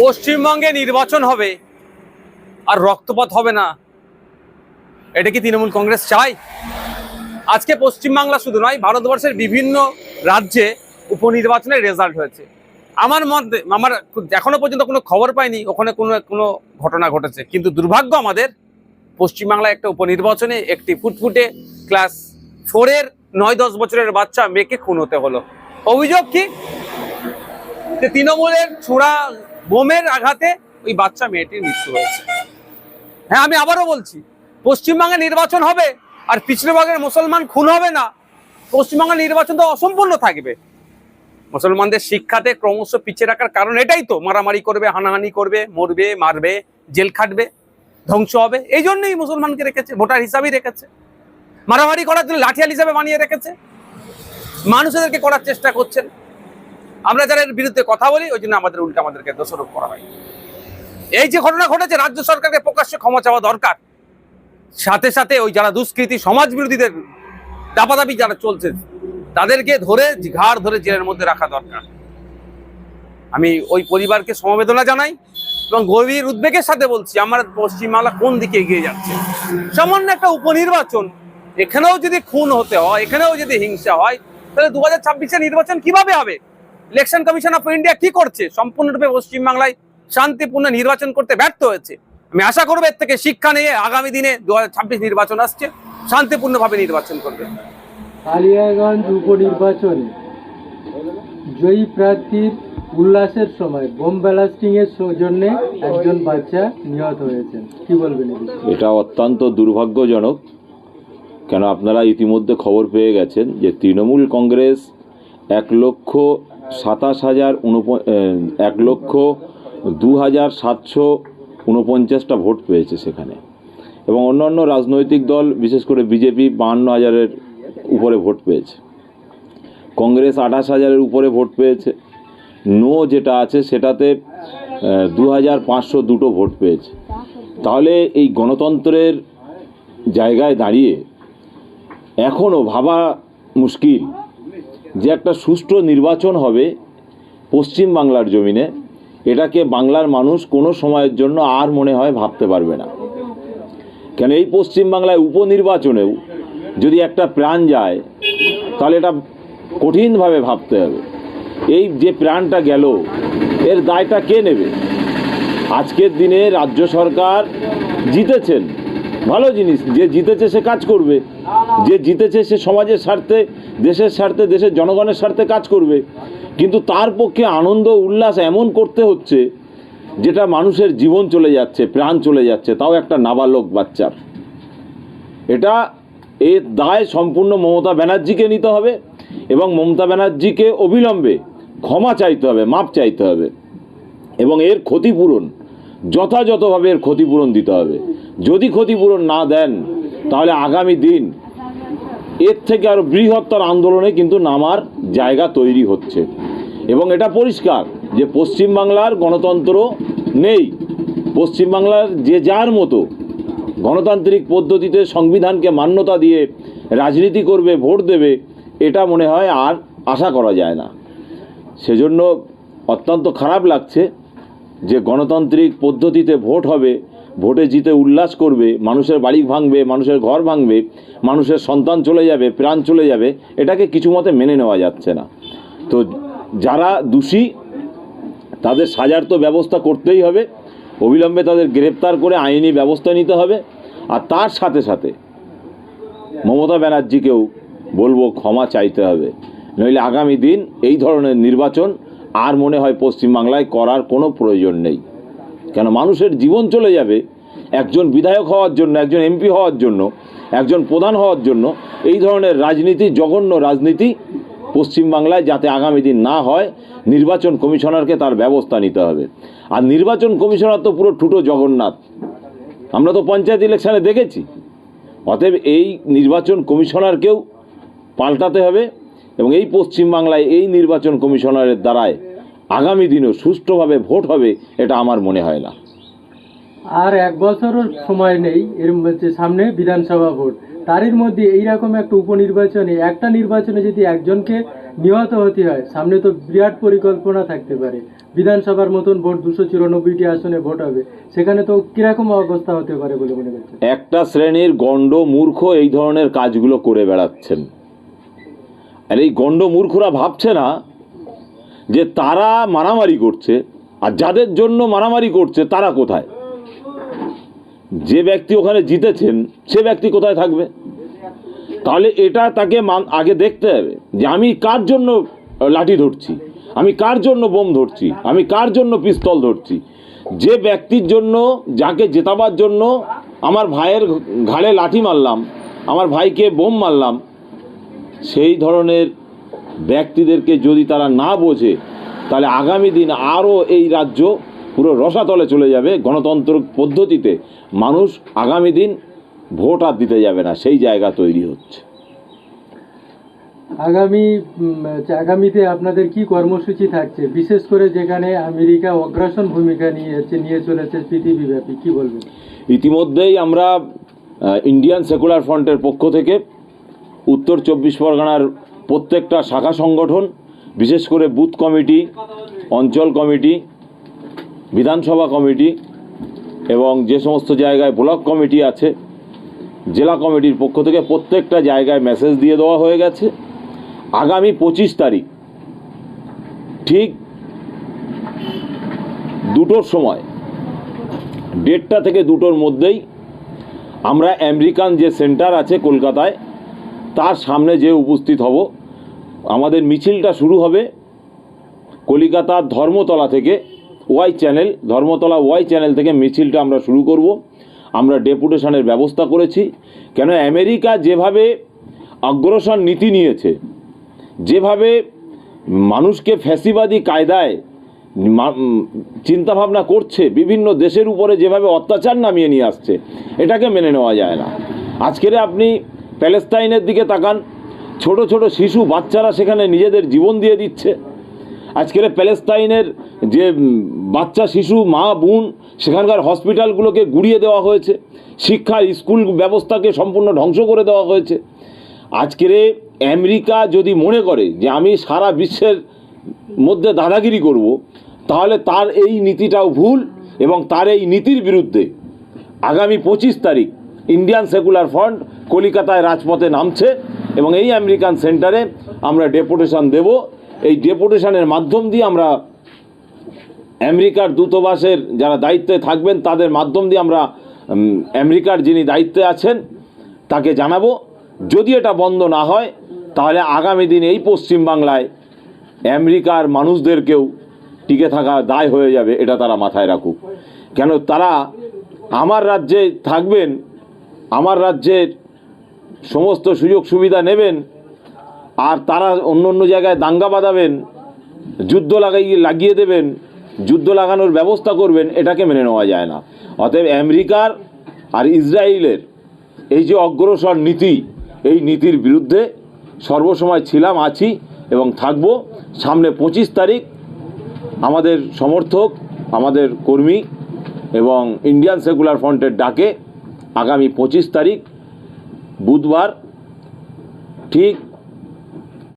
পশ্চিমবঙ্গে নির্বাচন হবে আর রক্তপাত হবে না। এটা কি তৃণমূল কংগ্রেস চায়? আজকে পশ্চিমবাংলা শুধু নয়, ভারতবর্ষের বিভিন্ন রাজ্যে উপনির্বাচনের রেজাল্ট হয়েছে। আমার মধ্যে আমার এখনও পর্যন্ত কোনো খবর পাইনি, ওখানে কোনো কোনো ঘটনা ঘটেছে। কিন্তু দুর্ভাগ্য আমাদের, পশ্চিমবাংলায় একটা উপনির্বাচনে একটি ফুটফুটে ক্লাস ফোরের নয় দশ বছরের বাচ্চা মেয়েকে খুন হতে হলো। অভিযোগ কি? তৃণমূলের ছোড়া বোমের আঘাতে ওই বাচ্চা মেয়েটির মৃত্যু হয়েছে। হ্যাঁ আমি আবারও বলছি, পশ্চিমবঙ্গে নির্বাচন হবে আর পিছড়েভাগের মুসলমান খুন হবে না। পশ্চিমবঙ্গের নির্বাচন তো অসম্পূর্ণ থাকবে। মুসলমানদের শিক্ষাতে ক্রমশ পিছিয়ে রাখার কারণ এটাই তো। মারামারি করবে, হানাহানি করবে, মরবে, মারবে, জেল খাটবে, ধ্বংস হবে। এই জন্যই মুসলমানকে রেখেছে, ভোটার হিসাবেই রেখেছে। মারামারি করার জন্য লাঠিয়াল হিসাবে বানিয়ে রেখেছে। মানুষদেরকে করার চেষ্টা করছেন। আমরা যারা এর বিরুদ্ধে কথা বলি, ওই জন্য আমাদের উল্টো আমাদেরকে দোষারোপ করা হয়। এই যে ঘটনা ঘটেছে, রাজ্য সরকারকে প্রকাশ্যে ক্ষমা চাওয়া দরকার। সাথে সাথে ওই যারা দুষ্কৃতী সমাজ বিরোধীদের দাপাদাপি যারা চলছে, তাদেরকে ধরে, ঘাড় ধরে জেলের মধ্যে রাখা দরকার। আমি ওই পরিবারকে সমবেদনা জানাই এবং গভীর উদ্বেগের সাথে বলছি, আমার পশ্চিমবাংলা কোন দিকে এগিয়ে যাচ্ছে? সামান্য একটা উপনির্বাচন, এখানেও যদি খুন হতে হয়, এখানেও যদি হিংসা হয়, তাহলে দু হাজার নির্বাচন কীভাবে হবে? ইলেকশন কমিশন অফ ইন্ডিয়া কি করছে? সম্পূর্ণরূপে পশ্চিমবাংলায় শান্তিপূর্ণ নির্বাচন করতে ব্যর্থ হয়েছে। আমি আশা করব এর থেকে শিক্ষা নিয়ে আগামী দিনে দু হাজার ছাব্বিশ নির্বাচন আসছে শান্তিপূর্ণভাবে নির্বাচন করবে। কালিয়াগঞ্জ উপনির্বাচনে জয়ী প্রার্থীর উল্লাসের সময় বোম ব্লাস্টিং এর জন্য একজন বাচ্চা নিহত হয়েছেন। কি বলবেন এটা অত্যন্ত দুর্ভাগ্যজনক কেন আপনারা ইতিমধ্যে খবর পেয়ে গেছেন যে তৃণমূল কংগ্রেস এক লক্ষ সাতাশ হাজার এক লক্ষ দু হাজার সাতশো উনপঞ্চাশটা ভোট পেয়েছে সেখানে। এবং অন্যান্য রাজনৈতিক দল, বিশেষ করে বিজেপি, বাহান্ন হাজারের উপরে ভোট পেয়েছে। কংগ্রেস আঠাশ হাজারের উপরে ভোট পেয়েছে। নো যেটা আছে সেটাতে দু হাজার পাঁচশো দুটো ভোট পেয়েছে। তাহলে এই গণতন্ত্রের জায়গায় দাঁড়িয়ে এখনও ভাবা মুশকিল যে একটা সুষ্ঠু নির্বাচন হবে পশ্চিম বাংলার জমিনে, এটাকে বাংলার মানুষ কোনো সময়ের জন্য আর মনে হয় ভাবতে পারবে না। কেন এই পশ্চিম বাংলায় উপনির্বাচনেও যদি একটা প্রাণ যায়, তাহলে এটা কঠিনভাবে ভাবতে হবে। এই যে প্রাণটা গেল, এর দায়টা কে নেবে? আজকের দিনে রাজ্য সরকার জিতেছেন। ভালো জিনিস, যে জিতেছে সে কাজ করবে। যে জিতেছে সে সমাজের স্বার্থে দেশের স্বার্থে, দেশের জনগণের স্বার্থে কাজ করবে। কিন্তু তার পক্ষে আনন্দ, উল্লাস এমন করতে হচ্ছে, যেটা মানুষের জীবন চলে যাচ্ছে, প্রাণ চলে যাচ্ছে, তাও একটা নাবালক বাচ্চার। এটা এর দায় সম্পূর্ণ মমতা ব্যানার্জিকে নিতে হবে এবং মমতা ব্যানার্জিকে অবিলম্বে ক্ষমা চাইতে হবে, মাপ চাইতে হবে এবং এর ক্ষতিপূরণ, যথাযথভাবে এর ক্ষতিপূরণ দিতে হবে। যদি ক্ষতিপূরণ না দেন, তাহলে আগামী দিন এর থেকে আরও বৃহত্তর আন্দোলনে কিন্তু নামার জায়গা তৈরি হচ্ছে। এবং এটা পরিষ্কার যে পশ্চিমবাংলার গণতন্ত্র নেই। পশ্চিমবাংলার যে যার মতো গণতান্ত্রিক পদ্ধতিতে সংবিধানকে মান্যতা দিয়ে রাজনীতি করবে, ভোট দেবে, এটা মনে হয় আর আশা করা যায় না। সেজন্য অত্যন্ত খারাপ লাগছে যে গণতান্ত্রিক পদ্ধতিতে ভোট হবে ভোটে জিতে উল্লাস করবে, মানুষের বাড়ি ভাঙবে, মানুষের ঘর ভাঙবে, মানুষের সন্তান চলে যাবে, প্রাণ চলে যাবে, এটাকে কিছু মতে মেনে নেওয়া যাচ্ছে না। তো যারা দোষী, তাদের সাজার তো ব্যবস্থা করতেই হবে। অবিলম্বে তাদের গ্রেপ্তার করে আইনি ব্যবস্থা নিতে হবে। আর তার সাথে সাথে মমতা ব্যানার্জিকেও বলব ক্ষমা চাইতে হবে। নইলে আগামী দিন এই ধরনের নির্বাচন আর মনে হয় পশ্চিমবাংলায় করার কোনো প্রয়োজন নেই। কেন মানুষের জীবন চলে যাবে একজন বিধায়ক হওয়ার জন্য, একজন এমপি হওয়ার জন্য, একজন প্রধান হওয়ার জন্য, এই ধরনের রাজনীতি, জঘন্য রাজনীতি পশ্চিমবাংলায় যাতে আগামী দিন না হয়, নির্বাচন কমিশনারকে তার ব্যবস্থা নিতে হবে। আর নির্বাচন কমিশনার তো পুরো ঠুটো জগন্নাথ। আমরা তো পঞ্চায়েত ইলেকশানে দেখেছি। অতএব এই নির্বাচন কমিশনারকেও পাল্টাতে হবে এবং এই পশ্চিমবাংলায় এই নির্বাচন কমিশনারের দ্বারায় আগামী দিনেও সুষ্ঠুভাবে ভোট হবে এটা আমার মনে হয় না। আর এক বছরও সময় নেই এর মধ্যে সামনে বিধানসভা ভোট। তারই মধ্যে এইরকম একটা উপনির্বাচনে একটা নির্বাচনে যদি একজনকে নিহত হতে হয় সামনে তো বিরাট পরিকল্পনা থাকতে পারে। বিধানসভার মতন ভোট দুশো চুরানব্বইটি আসনে ভোট হবে। সেখানে তো কীরকম অবস্থা হতে পারে বলে মনে করছেন? একটা শ্রেণির গণ্ড মূর্খ এই ধরনের কাজগুলো করে বেড়াচ্ছেন। আর এই গণ্ড মূর্খরা ভাবছে না যে তারা মারামারি করছে, আর যাদের জন্য মারামারি করছে, তারা কোথায়? যে ব্যক্তি ওখানে জিতেছেন, সে ব্যক্তি কোথায় থাকবে? তাহলে এটা তাকে আগে দেখতে হবে যে আমি কার জন্য লাঠি ধরছি, আমি কার জন্য বোম ধরছি, আমি কার জন্য পিস্তল ধরছি? যে ব্যক্তির জন্য, যাকে জেতাবার জন্য আমার ভাইয়ের ঘাড়ে লাঠি মারলাম, আমার ভাইকে বোম মারলাম, সেই ধরনের ব্যক্তিদেরকে যদি তারা না বোঝে তাহলে আগামী দিন আরও এই রাজ্য পুরো রসাতলে চলে যাবে গণতন্ত্র পদ্ধতিতে। মানুষ আগামী দিন ভোট আর দিতে যাবে না সেই জায়গা তৈরি হচ্ছে। আগামী আগামীতে আপনাদের কি কর্মসূচি থাকছে? বিশেষ করে যেখানে আমেরিকা অগ্রাসন ভূমিকা নিয়েছে নিয়ে চলেছে পৃথিবীব্যাপী কি বলবেন? ইতিমধ্যেই আমরা ইন্ডিয়ান সেকুলার ফ্রন্টের পক্ষ থেকে উত্তর চব্বিশ পরগনার প্রত্যেকটা শাখা সংগঠন, বিশেষ করে বুথ কমিটি, অঞ্চল কমিটি, বিধানসভা কমিটি এবং যে সমস্ত জায়গায় ব্লক কমিটি আছে, জেলা কমিটির পক্ষ থেকে প্রত্যেকটা জায়গায় মেসেজ দিয়ে দেওয়া হয়ে গেছে। আগামী পঁচিশ তারিখ, ঠিক দুটোর সময়, দেড়টা থেকে দুটোর মধ্যেই আমরা আমেরিকান যে সেন্টার আছে কলকাতায়, তার সামনে যে উপস্থিত হব আমাদের মিছিলটা শুরু হবে কলিকাতার ধর্মতলা থেকে Y channel, Dharmatala Y channel থেকে মিছিলটা আমরা শুরু করব। আমরা ডেপুটেশনের ব্যবস্থা করেছি। কেন আমেরিকা যেভাবে অগ্রসর নীতি নিয়েছে, যেভাবে মানুষকে ফ্যাসিবাদী কায়দায় চিন্তাভাবনা করছে, বিভিন্ন দেশের উপরে যেভাবে অত্যাচার নামিয়ে নিয়ে আসছে, এটাকে মেনে নেওয়া যায় না। আজকের আপনি প্যালেস্তাইনের দিকে তাকান ছোট ছোট শিশু বাচ্চারা সেখানে নিজেদের জীবন দিয়ে দিচ্ছে। আজকের প্যালেস্তাইনের যে বাচ্চা শিশু, মা, বোন, সেখানকার হসপিটালগুলোকে গুড়িয়ে দেওয়া হয়েছে। শিক্ষা স্কুল ব্যবস্থাকে সম্পূর্ণ ধ্বংস করে দেওয়া হয়েছে। আজকের আমেরিকা যদি মনে করে যে আমি সারা বিশ্বের মধ্যে দাদাগিরি করব, তাহলে তার এই নীতিটাও ভুল এবং তার এই নীতির বিরুদ্ধে আগামী পঁচিশ তারিখ ইন্ডিয়ান সেকুলার ফ্রন্ট কলিকাতায় রাজপথে নামছে। এবং এই আমেরিকান সেন্টারে আমরা ডেপুটেশন দেব। এই ডেপুটেশনের মাধ্যম দিয়ে আমরা আমেরিকার দূতাবাসের যারা দায়িত্বে থাকবেন, তাদের মাধ্যম দিয়ে আমরা আমেরিকার যিনি দায়িত্বে আছেন, তাকে জানাব। যদি এটা বন্ধ না হয়, তাহলে আগামী দিন এই পশ্চিমবাংলায় আমেরিকার মানুষদেরকেও টিকে থাকা দায় হয়ে যাবে, এটা তারা মাথায় রাখুক। কেন তারা আমার রাজ্যে থাকবেন, আমার রাজ্যের সমস্ত সুযোগ সুবিধা নেবেন, আর তারা অন্য অন্য জায়গায় দাঙ্গা বাঁধাবেন, যুদ্ধ লাগাইয়ে লাগিয়ে দেবেন, যুদ্ধ লাগানোর ব্যবস্থা করবেন, এটাকে মেনে নেওয়া যায় না। অতএব আমেরিকার আর ইসরায়েলের এই যে অগ্রসর নীতি, এই নীতির বিরুদ্ধে সর্বসময় ছিলাম, আছি এবং থাকব। সামনে পঁচিশ তারিখ আমাদের সমর্থক, আমাদের কর্মী এবং ইন্ডিয়ান সেকুলার ফ্রন্টের ডাকে আগামী পঁচিশ তারিখ বুধবার ঠিক